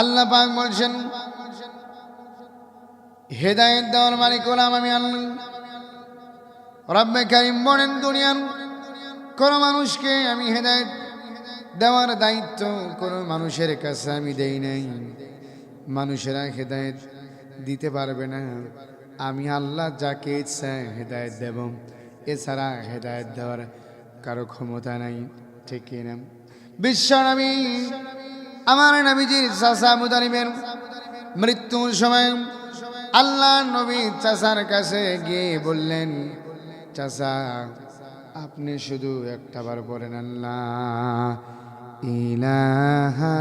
আল্লাহ পাক বলছেন, হেদায়েত দেওয়ার মালিক হলাম আমি আল্লাহ। রব্বে কারিম বলেন, দুনিয়ার কোনো মানুষকে আমি হেদায়েত দেওয়ার দায়িত্ব কোনো মানুষের কাছে আমি দেই নাই। মানুষেরা হেদায়েত দিতে পারবে না। আমি আল্লাহ যাকে ইচ্ছা হেদায়েত দেব। এছাড়া হেদায়েত দেওয়ার কারও ক্ষমতা নাই, ঠিক কিনা? বিশ্ব নবী আমার নবীজির চাষা মুদারিমের মৃত্যুর সময় আল্লাহ নবী চাষার কাছে গিয়ে বললেন চাষা আপনি শুধু একটা বার পড়েন আল্লাহ ইলাহা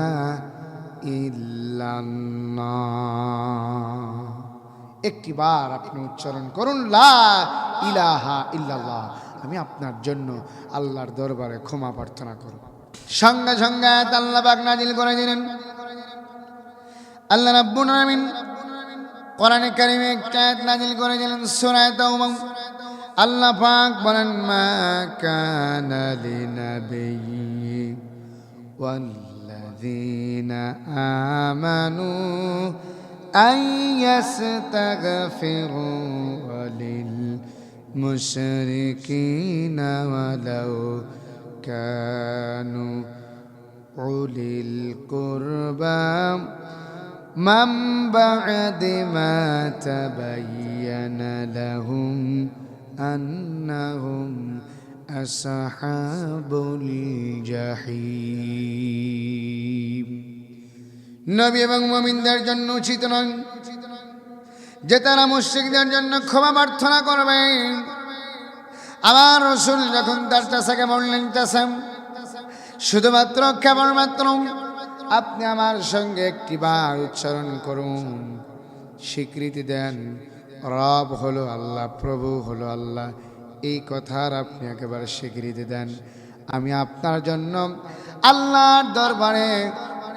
বার আপনি উচ্চারণ করুন, লা ইলাহা ইল্লাল্লাহ। আমি আপনার জন্য আল্লাহর দরবারে ক্ষমা প্রার্থনা করব। সঙ্গে সঙ্গে আয়াত আল্লাহ পাক নাজিল করে দিলেন আল্লাহ রাব্বুল আলামিন কোরআনে কারিমে একটা আয়াত নাজিল করে দিলেন সূরা তাওবা আল্লাহ পাক বলেন মা কানা লিনাবিয়্যি والذين آمنوا أن يستغفروا للمشركين ولو كانوا أولي القربى من بعد ما تبين لهم أنهم أصحاب الجحيم নবী এবং মমিনদের জন্য উচিত নয় যে তারা মুশ্রিকদের জন্য ক্ষমা প্রার্থনা করবে আমার রসুল যখন তার চাষাকে বললেন চাষাম শুধুমাত্র কেবলমাত্র আপনি আমার সঙ্গে একটি বার উচ্চারণ করুন। স্বীকৃতি দেন, রব হলো আল্লাহ, প্রভু হলো আল্লাহ, এই কথার আপনি একেবারে স্বীকৃতি দেন। আমি আপনার জন্য আল্লাহর দরবারে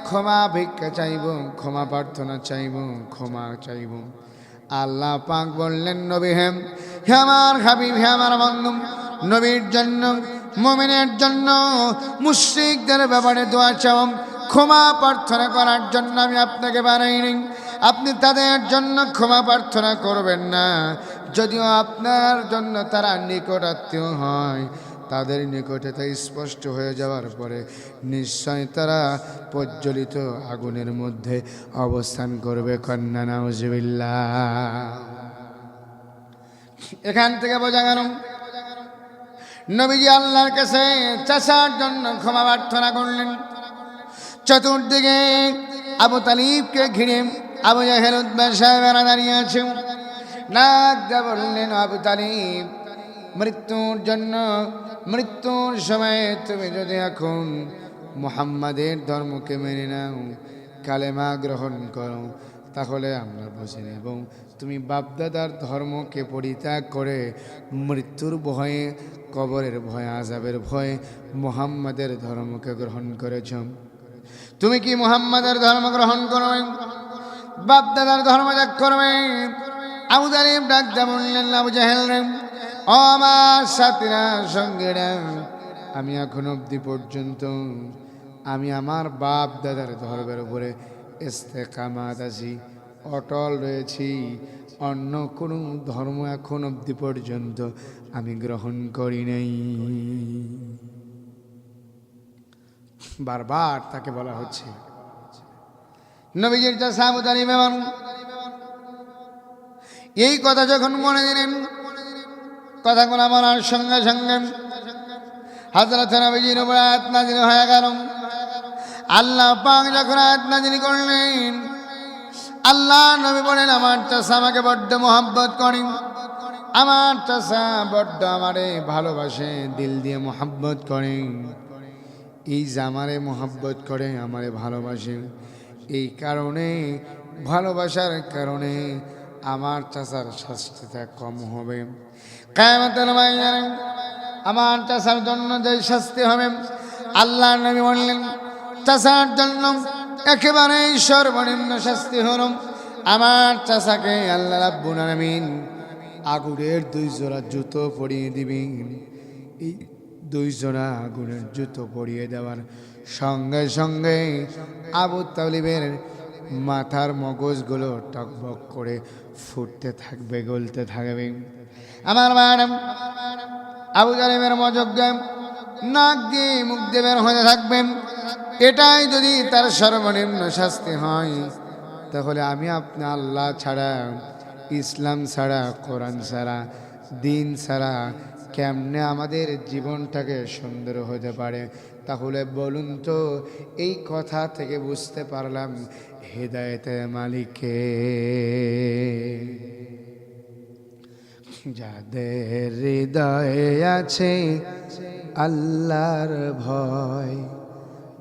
ক্ষমা ভিক্ষা চাইব, ক্ষমা প্রার্থনা চাইব, ক্ষমা চাইব। আল্লাহ পাক বললেন, নবী হেম হে আমার হাবিব, হে আমার বন্ধু, নবীর জন্য, মমিনের জন্য, মুশ্রিকদের ব্যাপারে দোয়া চাও, ক্ষমা প্রার্থনা করার জন্য আমি আপনাকে বানাইনি আপনি তাদের জন্য ক্ষমা প্রার্থনা করবেন না। যদিও আপনার জন্য তারা নিকট আত্মীয় হয়, তাদের নিকটে তা স্পষ্ট হয়ে যাওয়ার পরে নিশ্চয় তারা প্রজ্বলিত আগুনের মধ্যে অবস্থান করবে। কন্যা নাউজবিল্লা এখান থেকে বোঝা গেল, নবীজি আল্লাহর কাছে চাষার জন্য ক্ষমা প্রার্থনা করলেন। চতুর্দিকে আবু তালিবকে ঘিরে আবু জাহের উদ্বের সাহেবেরা দাঁড়িয়ে আছে। নাক বললেন, আবু তালিব, মৃত্যুর জন্য, মৃত্যুর সময়ে তুমি যদি এখন মুহাম্মাদের ধর্মকে মেনে নাও, কালেমা গ্রহণ করো তাহলে আমরা বুঝে নেব। তুমি বাপদাদার ধর্মকে পরিত্যাগ করে মৃত্যুর ভয়ে, কবরের ভয়ে আজাবের ভয়ে মুহাম্মাদের ধর্মকে গ্রহণ করেছ। তুমি কি মুহাম্মাদের ধর্ম গ্রহণ করবে বাপদাদার ধর্ম ত্যাগ করবে? আবু তালিব ডাক দা বললেন আমার সাথীরা, সঙ্গীরা, আমি এখন অবধি পর্যন্ত, আমি আমার বাপ দাদার ধর্মের উপরে ইস্তেকামাত আছি অটল রয়েছি। অন্য কোনো ধর্ম এখন অবধি পর্যন্ত আমি গ্রহণ করি নাই। বারবার তাকে বলা হচ্ছে। এই কথা যখন মনে দিলেন, কথাগুলো আমার সঙ্গে সঙ্গে আয়াত হয়ে গেল। আল্লাহ পাক যখন আয়াত নাজিল করলেন, আল্লাহ নবী বলেন, আমার চাষা আমাকে বড্ড মোহাব্বত করেন। আমার চাষা বড্ড আমারে ভালোবাসে, দিল দিয়ে মোহাব্বত করেন। এই যে আমারে মোহাব্বত করে, আমারে ভালোবাসে। এই কারণে, ভালোবাসার কারণে আমার চাষার শাস্তিটা কম হবে। কায়ামতের মাইয়ারে আমার চাষার জন্য যে শাস্তি হবে, আল্লাহ নবী বললেন চাষার জন্য একেবারে সর্বনিম্ন শাস্তি হল। আমার চাষাকে আল্লাহ রাব্বুল আলামিন আগুনের দুই জোড়া জুতো পরিয়ে দিবেন। এই দুই জোড়া আগুনের জুতো পরিয়ে দেওয়ার সঙ্গে সঙ্গে আবু তালিবের মাথার মগজগুলো টকবক করে ফুটতে থাকবে, গলতে থাকবে। আমার ম্যাডাম, আবু জালিমের মজজ্ঞ নাক দিয়ে মুখ দিয়ে বের হতে থাকবেন। এটাই যদি তার সর্বনিম্ন শাস্তি হয়, তাহলে আমি আপনি আল্লাহ ছাড়া, ইসলাম ছাড়া, কোরআন ছাড়া, দিন ছাড়া কেমনে আমাদের জীবনটাকে সুন্দর হতে পারে? তাহলে বলুন তো, এই কথা থেকে বুঝতে পারলাম হেদায়তের মালিকে। যাদের হৃদয়ে আছে আল্লাহর ভয়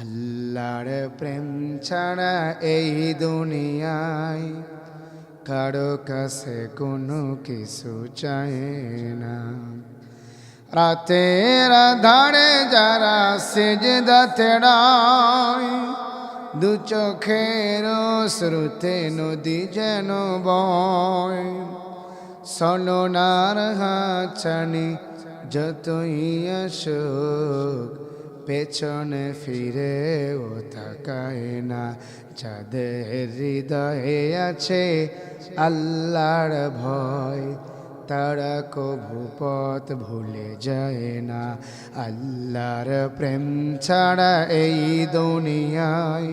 আল্লাহর প্রেম ছাড়া এই দুনিয়ায় কারও কাছে কোনো কিছু চায় না। রাতের আধারে যারা সেজদাতে রায় দু চোখের শ্রুতে নদী যেন বয়। সননার হাছানি যতই আসুক পেছনে ফিরে ও তাকায় না। যাদের হৃদয়ে আছে আল্লাহর ভয়, তারা কভু পথ ভুলে যায় না। আল্লাহর প্রেম ছাড়া এই দুনিয়ায়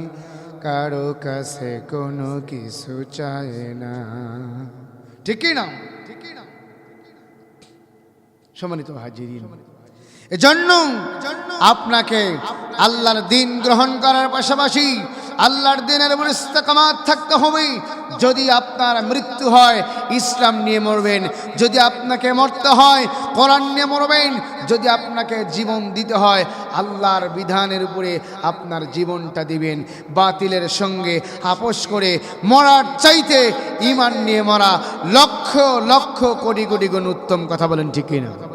কারও কাছে কোনো কিছু চায় না। ঠিকই না? ঠিকই না? সম্মানিত হাজিরিন, এজন্য আপনাকে আল্লাহর দিন গ্রহণ করার পাশাপাশি আল্লাহর দিনের উপর থাকতে হবে। যদি আপনার মৃত্যু হয়, ইসলাম নিয়ে মরবেন। যদি আপনাকে মরতে হয়, কোরআন নিয়ে মরবেন। যদি আপনাকে জীবন দিতে হয়, আল্লাহর বিধানের উপরে আপনার জীবনটা দিবেন। বাতিলের সঙ্গে আপোষ করে মরার চাইতে ইমান নিয়ে মরা লক্ষ লক্ষ কোটি কোটি গুণ উত্তম কথা বলেন ঠিক কিনা?